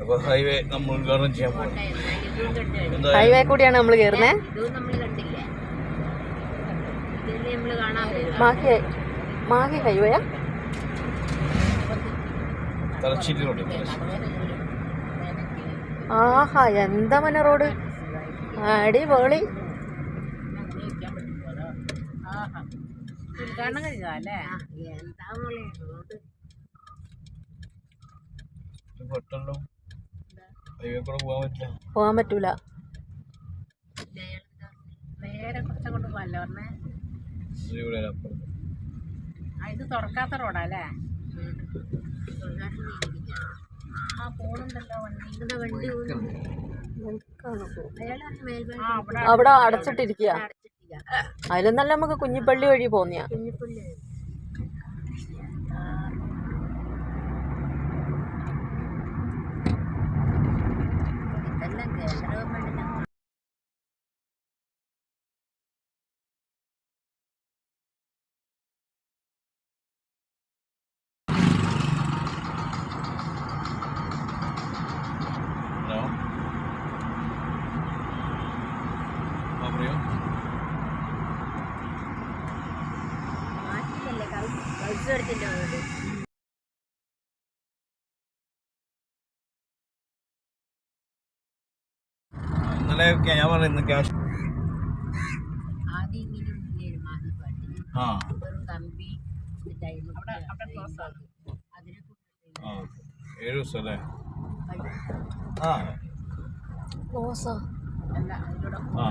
അപ്പോൾ ഹൈവേ നമ്മൾ ഉദ്ഘാടനം ചെയ്യാൻ പോകും എന്തായാലും ഹൈവേ കൂടിയാണ് നമ്മൾ കയറുന്നത് വരിക മാഹി മാഹി ഹൈവേയാ തലശ്ശേരി ആഹാ എന്താ മന റോഡ്? അടിപൊളി. ഉദ്ഘാടനം കഴിഞ്ഞതല്ലേ എന്താ മോളെ റോഡ്? പെട്ടെന്ന് ഹൈവേ കൂടെ പോകാൻ പറ്റില്ല. പോകാൻ പറ്റൂല. നേരെ കുറച്ചങ്ങോട്ട് പോകല്ലേ പറഞ്ഞേ ഇത് ഇവിടെ അപ്പുറത്ത് ആ ഇത് തുറക്കാത്ത റോഡല്ലേ ആ പോണുണ്ടല്ലോ വണ്ടി വണ്ടി ആ അവിടെ അടച്ചിട്ടിരിക്കുക അതിലും നല്ല നമുക്ക് കുഞ്ഞിപ്പള്ളി വഴി പോന്നിയാ. ഇതെല്ലാം കേന്ദ്ര പറയൂ മാറ്റില്ലല്ലേ വീട് ഒക്കെ ഞാൻ പറയുന്നത് ക്യാഷ് ആ. ഏഴ് ദിവസം അല്ലേ? ആ. ആ.